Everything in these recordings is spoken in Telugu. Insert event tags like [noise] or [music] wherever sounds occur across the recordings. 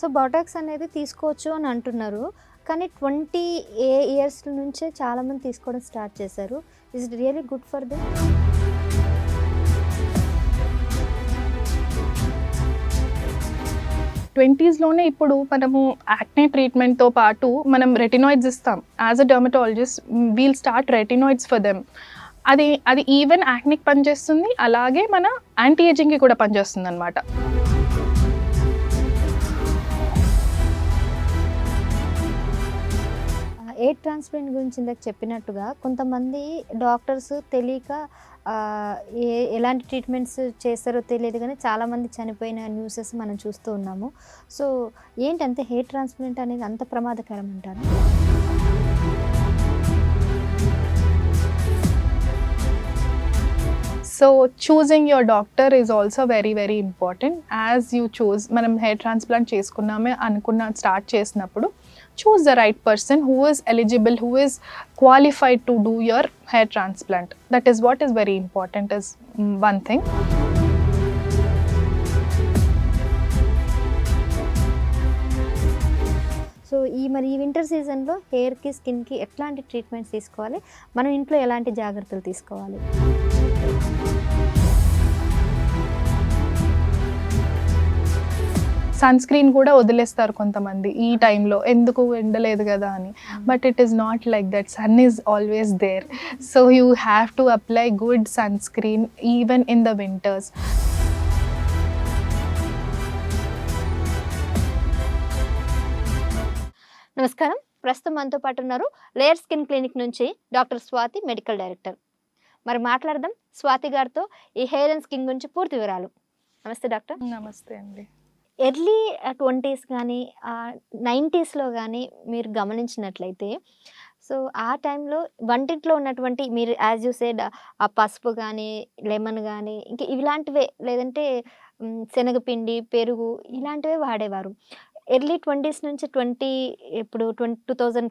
సో బాటాక్స్ అనేది తీసుకోవచ్చు అని అంటున్నారు. కానీ ట్వంటీ ఏ ఇయర్స్ నుంచే చాలామంది తీసుకోవడం స్టార్ట్ చేశారు. Is really good for them ట్వంటీస్లోనే ఇప్పుడు మనము యాక్నే ట్రీట్మెంట్తో పాటు మనం రెటినాయిడ్స్ ఇస్తాం. As a dermatologist will start retinoids for them అది అది ఈవెన్ యాక్నిక్ పనిచేస్తుంది. అలాగే మన యాంటీ ఏజింగ్కి కూడా పనిచేస్తుంది అనమాట ఎయిర్ ట్రాన్స్ప్లాంట్ గురించి ఇందాక చెప్పినట్టుగా కొంతమంది డాక్టర్స్ తెలియక ఏ ఎలాంటి ట్రీట్మెంట్స్ చేస్తారో తెలియదు కానీ చాలామంది చనిపోయిన న్యూసెస్ మనం చూస్తూ ఉన్నాము. సో ఏంటంటే హెయిర్ ట్రాన్స్ప్లాంట్ అనేది అంత ప్రమాదకరం అంటారు? So choosing your doctor is also very very important as you choose మనం హెయిర్ ట్రాన్స్ప్లాంట్ చేసుకున్నామే అనుకున్న స్టార్ట్ చేసినప్పుడు choose the right person who is eligible who is qualified to do your hair transplant. That is what is very important is one thing so ఈ మరి ఈ వింటర్ సీజన్లో హెయిర్కి స్కిన్కి ఎట్లాంటి ట్రీట్మెంట్స్ తీసుకోవాలి? మనం ఇంట్లో ఎలాంటి జాగ్రత్తలు తీసుకోవాలి? సన్ స్క్రీన్ కూడా వదిలేస్తారు కొంతమంది ఈ టైంలో. ఎందుకు ఎండలేదు కదా అని. But it is not like that sun is always there so you have to apply good sunscreen even in the winters నమస్కారం. ప్రస్తుతం మనతో పాటు ఉన్నారు లేయర్ స్కిన్ క్లినిక్ నుంచి డాక్టర్ స్వాతి మెడికల్ డైరెక్టర్. మరి మాట్లాడదాం. స్వాతి గారితో ఈ హెయిర్ అండ్ స్కిన్ గురించి పూర్తి వివరాలు. నమస్తే డాక్టర్. నమస్తే అండి. ఎర్లీ ట్వంటీస్ కానీ నైంటీస్లో కానీ మీరు గమనించినట్లయితే సో ఆ టైంలో వంటింట్లో ఉన్నటువంటి మీరు యాజ్ యూ సేడ్ ఆ పసుపు కానీ లెమన్ కానీ ఇంకా ఇలాంటివే లేదంటే శనగపిండి పెరుగు ఇలాంటివే వాడేవారు. ఎర్లీ ట్వంటీస్ నుంచి ట్వంటీ ఇప్పుడు twenty two thousand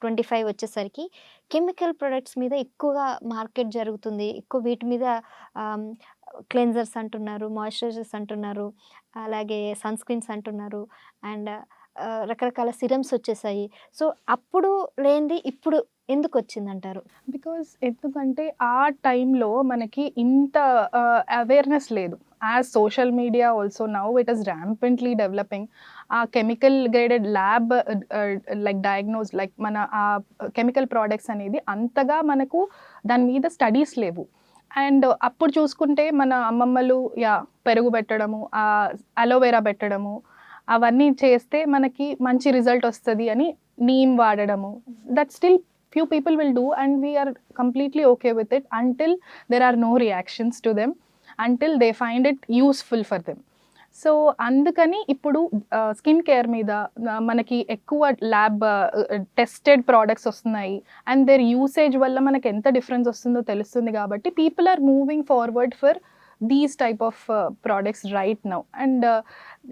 twenty five వచ్చేసరికి కెమికల్ ప్రొడక్ట్స్ మీద ఎక్కువగా మార్కెట్ జరుగుతుంది. ఎక్కువ వీటి మీద క్లెన్జర్స్ అంటున్నారు మాయిశ్చరైజర్స్ అంటున్నారు అలాగే సన్ స్క్రీన్స్ అంటున్నారు అండ్ రకరకాల సిరమ్స్ వచ్చేసాయి. సో అప్పుడు లేనిది ఇప్పుడు ఎందుకు వచ్చిందంటారు? బికాజ్ ఎందుకంటే ఆ టైంలో మనకి ఇంత అవేర్నెస్ లేదు. As social media also now it is rampantly developing. ఆ chemical graded lab like diagnose like మన ఆ కెమికల్ ప్రోడక్ట్స్ అనేది అంతగా మనకు దాని మీద స్టడీస్ లేవు. అండ్ అప్పుడు చూసుకుంటే మన అమ్మమ్మలు యా పెరుగు పెట్టడము అలోవెరా పెట్టడము అవన్నీ చేస్తే మనకి మంచి రిజల్ట్ వస్తుంది అని neem వాడడము. That still few people will do and we are completely okay with it until there are no reactions to them until they find it useful for them so అందుకని ఇప్పుడు స్కిన్ కేర్ మీద మనకి ఎక్కువ ల్యాబ్ టెస్టెడ్ ప్రోడక్ట్స్ వస్తున్నాయి. అండ్ దేర్ యూసేజ్ వల్ల మనకి ఎంత డిఫరెన్స్ వస్తుందో తెలుస్తుంది కాబట్టి people are moving forward for these type of products right now. And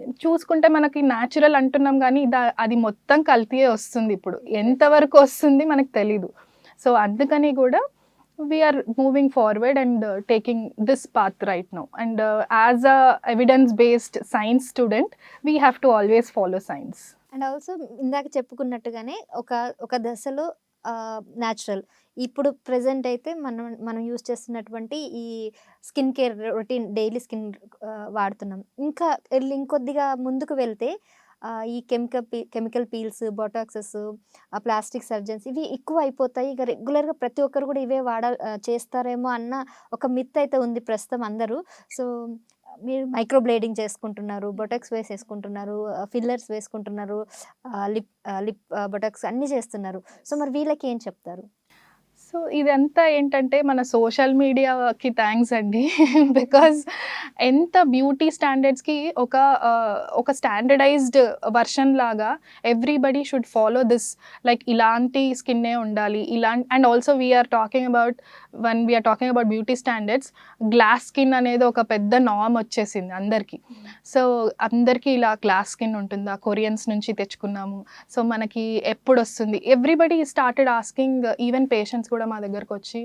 చూసుకుంటే మనకి న్యాచురల్ అంటున్నాం కానీ దా- అది మొత్తం కల్తీయే వస్తుంది ఇప్పుడు. ఎంతవరకు వస్తుంది మనకు తెలీదు. సో అందుకని కూడా we are moving forward and taking this path right now and as a evidence based science student we have to always follow science and also ఇందాక చెప్పుకున్నట్టుగానే ఒక ఒక దశలో న్యాచురల్ ఇప్పుడు ప్రజెంట్ అయితే మనం మనం యూస్ చేస్తున్నటువంటి ఈ skin care routine daily skin వాడుతున్నాం. ఇంకా వెళ్ళి ఇంకొద్దిగా ముందుకు వెళ్తే ఈ chemical p chemical peels botoxes plastic surgeons ఇవి ఎక్కువ అయిపోతాయి ఇక రెగ్యులర్గా ప్రతి ఒక్కరు కూడా ఇవే వాడ చేస్తారేమో అన్న ఒక మిత్ అయితే ఉంది ప్రస్తుతం అందరూ. సో మీరు మైక్రో బ్లేడింగ్ చేసుకుంటున్నారు బొటాక్స్ వేసేసుకుంటున్నారు ఫిల్లర్స్ వేసుకుంటున్నారు లిప్ లిప్ బొటాక్స్ అన్నీ చేస్తున్నారు. సో మరి వీళ్ళకి ఏం చెప్తారు? సో ఇదంతా ఏంటంటే మన సోషల్ మీడియాకి థ్యాంక్స్ అండి. [laughs] బికాజ్ ఎంత బ్యూటీ స్టాండర్డ్స్కి ఒక ఒక స్టాండర్డైజ్డ్ వర్షన్ లాగా everybody should follow this. Like ఇలాంటి స్కిన్నే ఉండాలి. ఇలాంటి and also we are talking about one we are talking about beauty standards glass skin అనేది ఒక పెద్ద నామ్ వచ్చేసింది అందరికీ. సో అందరికీ ఇలా గ్లాస్ స్కిన్ ఉంటుందా? కొరియన్స్ నుంచి తెచ్చుకున్నాము. సో మనకి ఎప్పుడు వస్తుంది everybody started asking even patients కూడా కూడా మా దగ్గరకు వచ్చి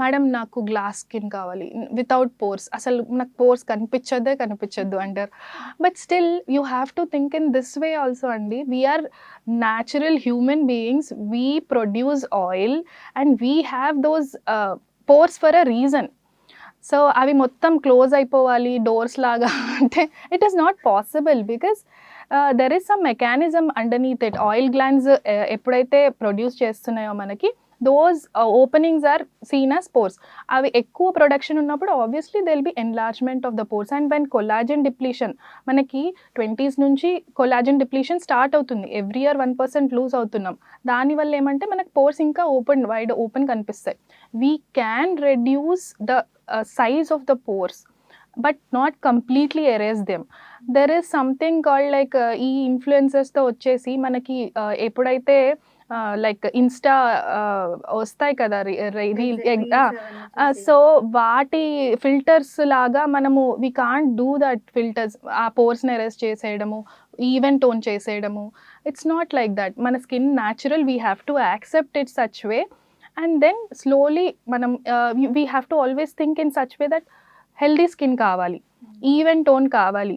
మేడం నాకు గ్లాస్ స్కిన్ కావాలి. Without pores. అసలు నాకు పోర్స్ కనిపించదే కనిపించద్దు అంటారు. But still you have to think in this way also అండి. We are natural human beings we produce oil and we have those pores for a reason so అవి మొత్తం క్లోజ్ అయిపోవాలి డోర్స్ లాగా అంటే it is not possible because there is some mechanism underneath it oil glands ఎప్పుడైతే ప్రొడ్యూస్ చేస్తున్నాయో మనకి those openings are seen as pores అవి ఎక్కువ ప్రొడక్షన్ ఉన్నప్పుడు obviously there'll be enlargement of the pores and when collagen depletion మనకి ట్వంటీస్ నుంచి కొలాజన్ డిప్లీషన్ స్టార్ట్ అవుతుంది. Every year one percent lose అవుతున్నాం. దానివల్ల ఏమంటే మనకి పోర్స్ ఇంకా ఓపెన్ వైడ్ ఓపెన్ కనిపిస్తాయి. We can reduce the size of the pores but not completely erase them there is something called like ఈ ఇన్ఫ్లుయెన్సెస్తో వచ్చేసి మనకి ఎప్పుడైతే లైక్ ఇన్స్టా వస్తాయి కదా రీల్ సో వాటి ఫిల్టర్స్ లాగా మనము we can't do that filters ఆ పోర్స్ని అరెస్ట్ చేసేయడము even tone చేసేయడము. It's not like that. మన skin natural we have to accept it such way. And then slowly మనం we have to always think in such way that healthy skin కావాలి. ఈవెన్ టోన్ కావాలి.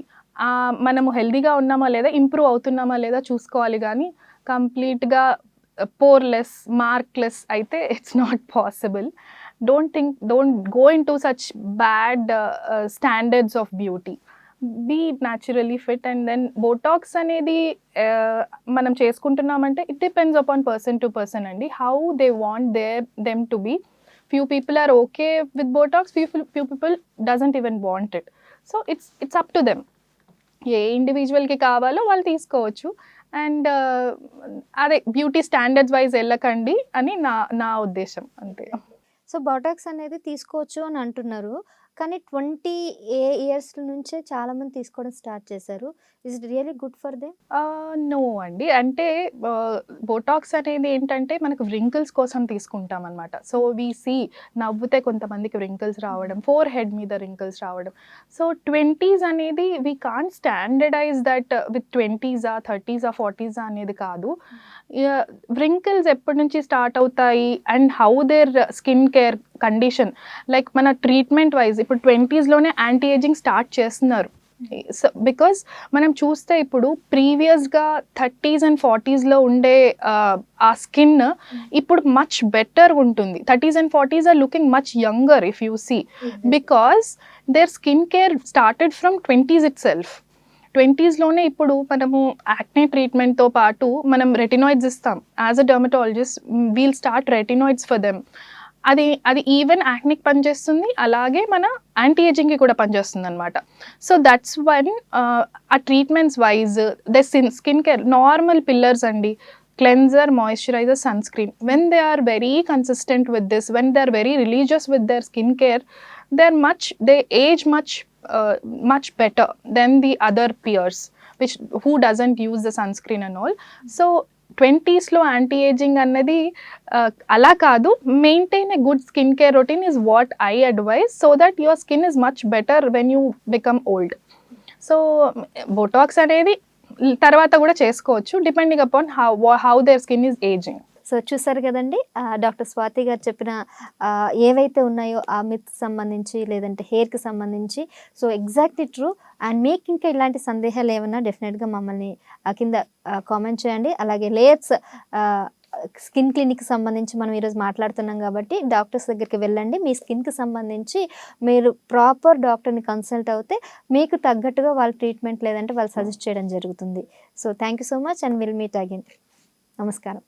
మనము హెల్దీగా ఉన్నామా లేదా ఇంప్రూవ్ అవుతున్నామా లేదా చూసుకోవాలి కానీ కంప్లీట్గా పోర్లెస్ మార్క్లెస్ అయితే it's not possible don't think don't go into such bad standards of beauty be naturally fit and then botox అనేది మనం చేసుకుంటున్నామంటే it depends upon person to person అండి. How they want their them to be few people are okay with botox few few people doesn't even want it so it's it's up to them ఏ ఇండివిజువల్కి కావాలో వాళ్ళు తీసుకోవచ్చు. అండ్ అదే బ్యూటీ స్టాండర్డ్స్ వైజ్ వెళ్ళకండి అని నా నా ఉద్దేశం అంతే. సో బాటాక్స్ అనేది తీసుకోవచ్చు అని అంటున్నారు. కానీ ట్వంటీ ఏ ఇయర్స్ నుంచే చాలా మంది తీసుకోవడం స్టార్ట్ చేశారు. Is really good for they know అండి. అంటే బోటాక్స్ అనేది ఏంటంటే మనకు వ్రింకిల్స్ కోసం తీసుకుంటాం అనమాట సో వీ సీ నవ్వుతే కొంతమందికి వ్రింకిల్స్ రావడం ఫోర్ హెడ్ మీద వ్రింకిల్స్ రావడం. సో ట్వంటీస్ అనేది we can standardize that with ట్వంటీసా థర్టీసా ఫార్టీసా అనేది కాదు. వ్రింకిల్స్ ఎప్పటి నుంచి స్టార్ట్ అవుతాయి? And how their skin care condition like మన ట్రీట్మెంట్ వైజ్ ఇప్పుడు ట్వంటీస్లోనే యాంటీ ఏజింగ్ స్టార్ట్ చేస్తున్నారు. సో బికాస్ మనం చూస్తే ఇప్పుడు ప్రీవియస్గా థర్టీస్ అండ్ ఫార్టీస్లో ఉండే ఆ, ఆ స్కిన్ ఇప్పుడు మచ్ బెటర్ ఉంటుంది. Thirties and forties are looking much younger if you see because their skin care started from twenties itself ట్వంటీస్లోనే ఇప్పుడు మనము యాక్నే ట్రీట్మెంట్తో పాటు మనం రెటినాయిడ్స్ ఇస్తాం. As a dermatologist will start retinoids for them అది అది ఈవెన్ యాక్నిక్ పనిచేస్తుంది అలాగే మన యాంటీ ఏజింగ్కి కూడా పనిచేస్తుంది అనమాట సో దట్స్ వన్ ఆ treatments wise the sin skin care normal pillars అండి. Cleanser moisturiser sunscreen when they are very consistent with this when they are very religious with their skin care they are much they age much much better than the other peers which who doesn't use the sunscreen and all so ట్వంటీస్లో anti ageing అన్నది అలా కాదు. Maintain a good skin care routine is what I advise so that your skin is much better when you become old so botox అనేది తర్వాత కూడా చేసుకోవచ్చు depending upon how how their skin is ageing so చూసారు కదండి డాక్టర్ స్వాతి గారు చెప్పిన ఏవైతే ఉన్నాయో ఆ మిత్ సంబంధించి లేదంటే హెయిర్కి సంబంధించి సో ఎగ్జాక్ట్లీ ట్రూ. అండ్ మీకు ఇంకా ఇలాంటి సందేహాలు ఏమన్నా డెఫినెట్గా మమ్మల్ని కింద కామెంట్ చేయండి. అలాగే లేయర్స్ స్కిన్ క్లినిక్ సంబంధించి మనం ఈరోజు మాట్లాడుతున్నాం కాబట్టి డాక్టర్స్ దగ్గరికి వెళ్ళండి. మీ స్కిన్కి సంబంధించి మీరు ప్రాపర్ డాక్టర్ని కన్సల్ట్ అవుతే మీకు తగ్గట్టుగా వాళ్ళ ట్రీట్మెంట్ లేదంటే వాళ్ళు సజెస్ట్ చేయడం జరుగుతుంది. So thank you so much and will meet again. నమస్కారం.